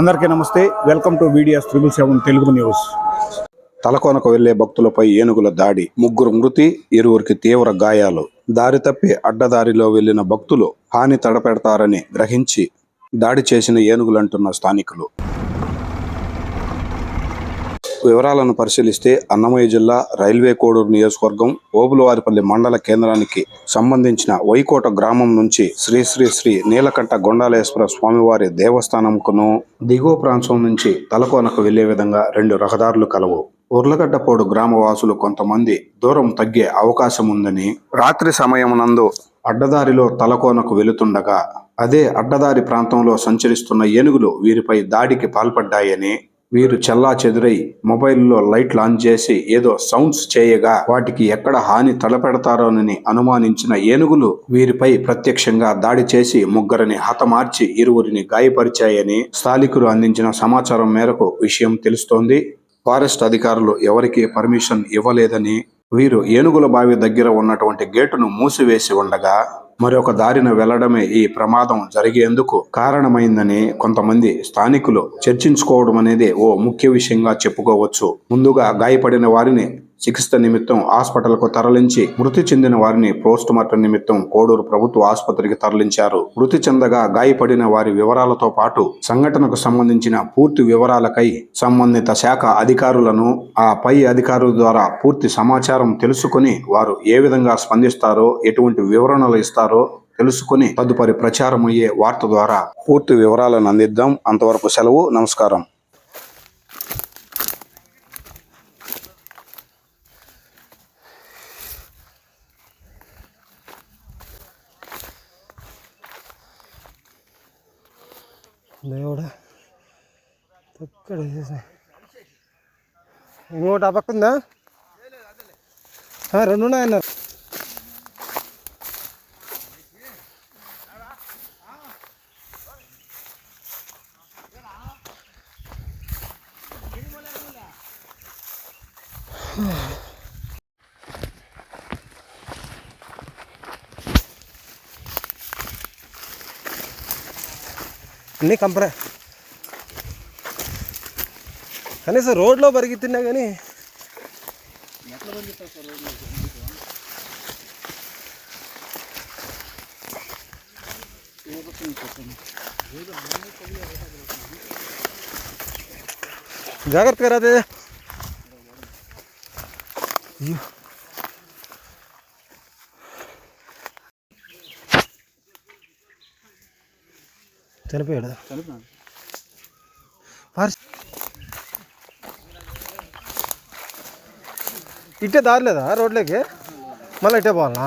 అందరికీ నమస్తే. Welcome to videos triple seven Telugu news తలకోనకు వెళ్ళే భక్తులపై ఏనుగుల దాడి ముగ్గురు మృతి ఇరువురికి తీవ్ర గాయాలు. దారి తప్పి అడ్డదారిలో వెళ్ళిన భక్తులు హాని తడపెడతారని గ్రహించి దాడి చేసిన ఏనుగులంటున్న స్థానికులు. వివరాలను పరిశీలిస్తే అన్నమయ్య జిల్లా రైల్వే కోడూరు నియోజకవర్గం ఓబులవారిపల్లి మండల కేంద్రానికి సంబంధించిన వైకోట గ్రామం నుంచి శ్రీ శ్రీ శ్రీ నీలకంఠ గొండాలేశ్వర స్వామివారి దేవస్థానంకును దిగువ ప్రాంతం నుంచి తలకోనకు వెళ్ళే విధంగా రెండు రహదారులు కలవు. ఉర్లగడ్డపోడు గ్రామవాసులు కొంతమంది దూరం తగ్గే అవకాశం ఉందని రాత్రి సమయమునందు అడ్డదారిలో తలకోనకు వెళుతుండగా అదే అడ్డదారి ప్రాంతంలో సంచరిస్తున్న ఏనుగులు వీరిపై దాడికి పాల్పడ్డాయని వీరు చెల్లా చెదురై మొబైల్లో లైట్లు ఆన్ చేసి ఏదో సౌండ్స్ చేయగా వాటికి ఎక్కడ హాని తలపెడతారోనని అనుమానించిన ఏనుగులు వీరిపై ప్రత్యక్షంగా దాడి చేసి ముగ్గురిని హతమార్చి ఇరువురిని గాయపరిచాయని స్థానికులు అందించిన సమాచారం మేరకు విషయం తెలుస్తోంది. ఫారెస్ట్ అధికారులు ఎవరికీ పర్మిషన్ ఇవ్వలేదని వీరు ఏనుగుల బావి దగ్గర ఉన్నటువంటి గేటును మూసివేసి ఉండగా మరొక దారిన వెళ్ళడమే ఈ ప్రమాదం జరిగేందుకు కారణమైందని కొంతమంది స్థానికులు చర్చించుకోవడం అనేది ఓ ముఖ్య విషయంగా చెప్పుకోవచ్చు. ముందుగా గాయపడిన వారిని చికిత్స నిమిత్తం హాస్పిటల్కు తరలించి మృతి చెందిన వారిని పోస్టుమార్టం నిమిత్తం కోడూరు ప్రభుత్వ ఆసుపత్రికి తరలించారు. మృతి చెందగా గాయపడిన వారి వివరాలతో పాటు సంఘటనకు సంబంధించిన పూర్తి వివరాలకై సంబంధిత శాఖ అధికారులను ఆ పై అధికారుల ద్వారా పూర్తి సమాచారం తెలుసుకుని వారు ఏ విధంగా స్పందిస్తారో ఎటువంటి వివరణలు ఇస్తారో తెలుసుకుని తదుపరి ప్రచారం అయ్యే వార్త ద్వారా పూర్తి వివరాలను అందిద్దాం. అంతవరకు సెలవు. నమస్కారం. దేవుడా ఎక్కడ ఇంకోటి ఆ పక్క ఉందా? రెండు ఉన్నాయన్నారు అన్నీ కంపరే కనీసం రోడ్లో పరిగెత్తినా కానీ జాగ్రత్తగా రాదే అయ్యో చనిపోయాడు పార్స్ ఇట్టే దారి లేదా రోడ్లోకి మళ్ళీ ఇట్టే పోవాలనా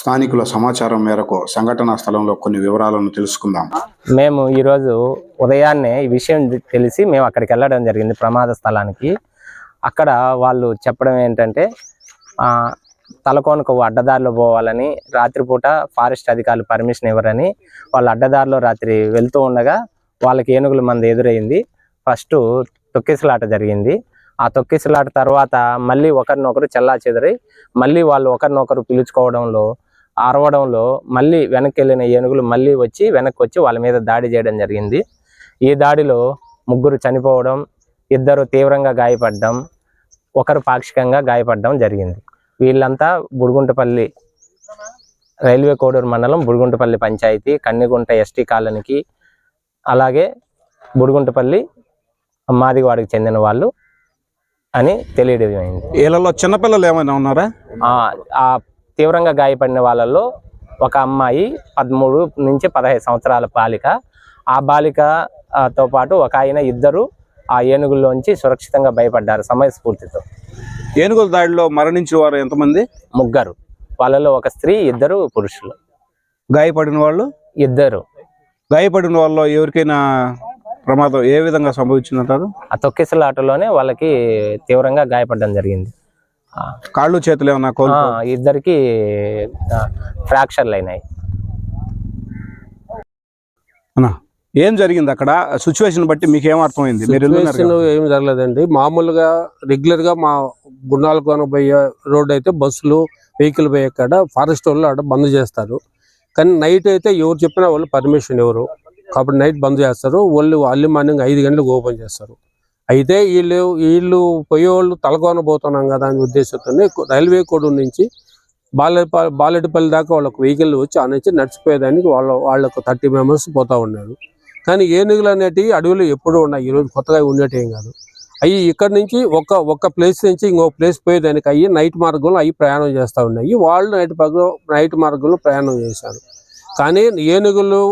స్థానికుల సమాచారం మేరకు సంఘటనా స్థలంలో కొన్ని వివరాలను తెలుసుకుందాం. మేము ఈరోజు ఉదయాన్నే ఈ విషయం తెలిసి మేము అక్కడికి వెళ్ళడం జరిగింది ప్రమాద స్థలానికి. అక్కడ వాళ్ళు చెప్పడం ఏంటంటే తలకోనకు అడ్డదారిలో పోవాలని రాత్రిపూట ఫారెస్ట్ అధికారులు పర్మిషన్ ఇవ్వరని వాళ్ళు అడ్డదారిలో రాత్రి వెళ్తూ ఉండగా వాళ్ళకి ఏనుగుల మంది ఎదురైంది. ఫస్ట్ తొక్కిసలాట జరిగింది. ఆ తొక్కిసలాట తర్వాత మళ్ళీ ఒకరినొకరు చెల్లా చెదిరి మళ్ళీ వాళ్ళు ఒకరినొకరు పిలుచుకోవడంలో అరవడంలో మళ్ళీ వెనక్కి వెళ్ళిన ఏనుగులు మళ్ళీ వచ్చి వెనక్కి వచ్చి వాళ్ళ మీద దాడి చేయడం జరిగింది. ఈ దాడిలో ముగ్గురు చనిపోవడం ఇద్దరు తీవ్రంగా గాయపడడం ఒకరు పాక్షికంగా గాయపడడం జరిగింది. వీళ్ళంతా బుడుగుంటపల్లి రైల్వే కోడూరు మండలం బుడుగుంటపల్లి పంచాయతీ కన్నిగుంట ఎస్టీ కాలనీకి అలాగే బుడుగుంటపల్లి మాదిగవాడికి చెందిన వాళ్ళు అని తెలియడం అయింది వీళ్ళలో చిన్నపిల్లలు ఏమైనా ఉన్నారా? ఆ తీవ్రంగా గాయపడిన వాళ్ళలో ఒక అమ్మాయి పదమూడు నుంచి పదహైదు సంవత్సరాల బాలిక. ఆ బాలిక ఆ, తో పాటు ఒక ఆయన ఇద్దరు ఆ ఏనుగుల్లోంచి సురక్షితంగా భయపడ్డారు సమయస్ఫూర్తితో ఏనుగుల దాడిలో మరణించిన వారు ఎంతమంది? ముగ్గురు. వాళ్ళలో ఒక స్త్రీ ఇద్దరు పురుషులు. గాయపడిన వాళ్ళు? ఇద్దరు. గాయపడిన వాళ్ళలో ఎవరికైనా ప్రమాదం ఏ విధంగా సంభవించిందంటారు? ఆ తొక్కిసలాటలోనే వాళ్ళకి తీవ్రంగా గాయపడడం జరిగింది. ఆ, కాళ్ళు చేతులు ఏమన్నా కోల్పో ఆ, ఇద్దరికి ఫ్రాక్చర్లు అయినాయి. అన్నా, ఏం జరిగింది అక్కడ? సిచ్యువేషన్ బట్టి మీకు ఏం అర్థమైంది? మీరు. ఏం జరగలేదండి. మామూలుగా రెగ్యులర్గా మా గుండాల కోన పోయే రోడ్ అయితే బస్సులు వెహికల్ పోయే కాడ ఫారెస్ట్ వాళ్ళు ఆడ బంద్ చేస్తారు. కానీ నైట్ అయితే ఎవరు చెప్పినా వాళ్ళు పర్మిషన్ ఎవరు. కాబట్టి నైట్ బంద్ చేస్తారు. వాళ్ళు అర్లీ మార్నింగ్ ఐదు గంటలకు ఓపెన్ చేస్తారు. అయితే వీళ్ళు వీళ్ళు పోయేవాళ్ళు తలకోన పోతున్నాం కదా అనే ఉద్దేశంతో రైల్వే కోడూరు నుంచి బాలెపల్లి బాలెటిపల్లి దాకా వాళ్ళకు వెహికల్ వచ్చి అనేసి నుంచి నడిచిపోయేదానికి వాళ్ళ వాళ్ళకు థర్టీ మెంబర్స్ పోతా ఉన్నారు. కానీ ఏనుగులు అనేటివి అడవిలో ఎప్పుడూ ఉన్నాయి. ఈరోజు కొత్తగా ఉండేటేం కాదు. అవి ఇక్కడ నుంచి ఒక ఒక ప్లేస్ నుంచి ఇంకో ప్లేస్ పోయేదానికి అయ్యి నైట్ మార్గంలో అవి ప్రయాణం చేస్తూ ఉన్నాయి. వాళ్ళు నైట్ నైట్ మార్గంలో ప్రయాణం చేశారు. కానీ ఏనుగులు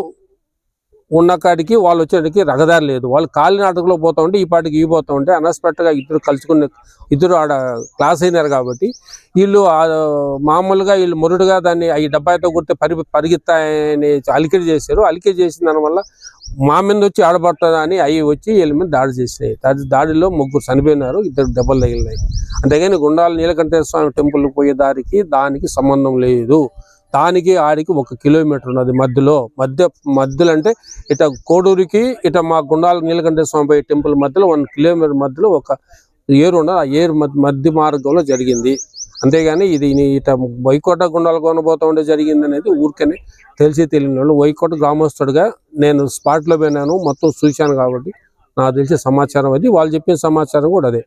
ఉన్న కాడికి వాళ్ళు వచ్చేటికి రగదారి లేదు. వాళ్ళు కాలినాటకలో పోతా ఉంటే ఈ పాటికి ఈ పోతా ఉంటే అనస్పెక్ట్గా గా ఇద్దరు కలుసుకుని ఇద్దరు ఆడ క్లాస్ అయినారు కాబట్టి వీళ్ళు మామూలుగా వీళ్ళు మురుడుగా దాన్ని ఈ డబ్బాయితో కొడితే పరి పరిగెత్తాయని అలికిడి చేశారు. అలికిడి చేసిన దానివల్ల మా మీద వచ్చి ఆడబడుతుందా అని అవి వచ్చి వీళ్ళ మీద దాడి చేసినాయి. దాడి దాడిలో ముగ్గురు చనిపోయినారు ఇద్దరు దెబ్బలు తగిలినాయి. అంతేగాని గుండాల నీలకంఠేశ్వర స్వామి టెంపుల్ పోయే దారికి దానికి సంబంధం లేదు. దానికి ఆడికి ఒక కిలోమీటర్ ఉన్నది మధ్యలో. మధ్య మధ్యలో అంటే ఇట కోడూరికి ఇట మా గుండాల నీలకంఠ స్వామి టెంపుల్ మధ్యలో వన్ కిలోమీటర్ మధ్యలో ఒక ఏరు ఉన్నది ఆ ఏరు మధ్య మధ్య మార్గంలో జరిగింది. అంతేగాని ఇది ఇట వైకోట గుండాల కొనబోతా ఉండే జరిగింది అనేది ఊరికనే తెలిసి తెలియని వాళ్ళు. వైకోట గ్రామస్తుడిగా నేను స్పాట్లో పోయినాను మొత్తం చూశాను కాబట్టి నాకు తెలిసే సమాచారం అది. వాళ్ళు చెప్పిన సమాచారం కూడా అదే.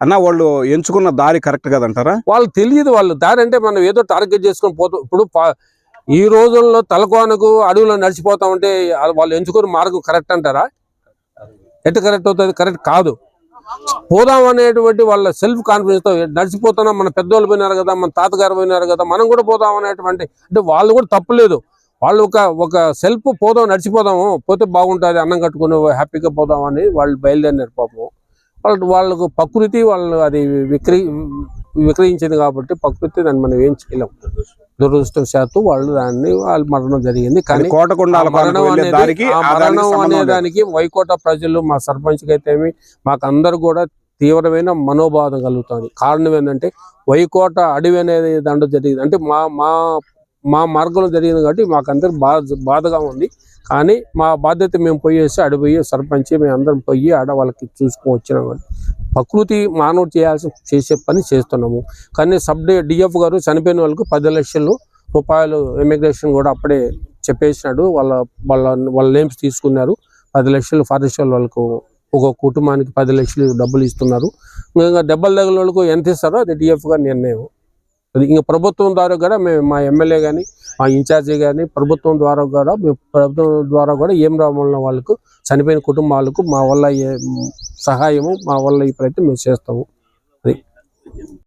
అన్న వాళ్ళు ఎంచుకున్న దారి కరెక్ట్ కదంటారా? వాళ్ళు తెలియదు వాళ్ళు. దారి అంటే మనం ఏదో టార్గెట్ చేసుకొని పోతాం ఇప్పుడు ఈ రోజుల్లో తలకోనకు అడవిలో నడిచిపోతా ఉంటే వాళ్ళు ఎంచుకున్న మార్గం కరెక్ట్ అంటారా? ఎటు కరెక్ట్ అవుతుంది? కరెక్ట్ కాదు. పోదాం అనేటువంటి వాళ్ళ సెల్ఫ్ కాన్ఫిడెన్స్తో నడిచిపోతున్నాం మన పెద్దోళ్ళు పోయినారు కదా మన తాతగారు పోయినారు కదా మనం కూడా పోదాం అనేటువంటి అంటే వాళ్ళు కూడా తప్పులేదు వాళ్ళు ఒక ఒక సెల్ఫ్ పోదాం నడిచిపోదాము పోతే బాగుంటుంది అన్నం కట్టుకుని హ్యాపీగా పోదాం అని వాళ్ళు బయలుదేరినారు పాపం. వాళ్ళు వాళ్ళకు ప్రకృతి వాళ్ళు అది విక్రయి విక్రయించింది కాబట్టి ప్రకృతి దాన్ని మనం ఏం చేయలేం. దురదృష్టవశాత్తు వాళ్ళు దాన్ని వాళ్ళు మరణం జరిగింది. కానీ ఆ మరణం అనేది- మరణం అనే. దానికి వైకోట ప్రజలు మా సర్పంచ్కి అయితేమి మాకు అందరు కూడా తీవ్రమైన మనోబాధం కలుగుతుంది. కారణం ఏంటంటే వైకోట అడవి అనేది దాంట్లో జరిగింది. అంటే మా మా మా మార్గంలో జరిగింది కాబట్టి మాకు అందరికి బాధ బాధగా ఉంది. కానీ మా బాధ్యత మేము పోయేసి అడిపోయి సర్పంచి మేము అందరం పోయి ఆడ వాళ్ళకి చూసుకొని వచ్చినాం ప్రకృతి మానవుడు చేయాల్సి చేసే పని చేస్తున్నాము. కానీ సబ్ డిఎఫ్ గారు చనిపోయిన వాళ్ళకు పది లక్షలు రూపాయలు ఇమిగ్రేషన్ కూడా అప్పుడే చెప్పేసినాడు. వాళ్ళ వాళ్ళ వాళ్ళ నేమ్స్ తీసుకున్నారు. పది లక్షలు ఫారెస్ట్ వాళ్ళకు ఒక కుటుంబానికి పది లక్షలు డబ్బులు ఇస్తున్నారు. ఇంకా దెబ్బలు తగిలిన వాళ్ళకు ఎంత ఇస్తారో అది డిఎఫ్ నిర్ణయం. అది ఇంకా ప్రభుత్వం ద్వారా కూడా మేము మా ఎమ్మెల్యే కానీ మా ఇన్ఛార్జి కానీ ప్రభుత్వం ద్వారా కూడా మేము ప్రభుత్వం ద్వారా కూడా ఏం రావాలన్న వాళ్ళకు చనిపోయిన కుటుంబాలకు మా వల్ల ఏ సహాయము మా వల్ల ఈ ప్రయత్నం మేము చేస్తాము. అది.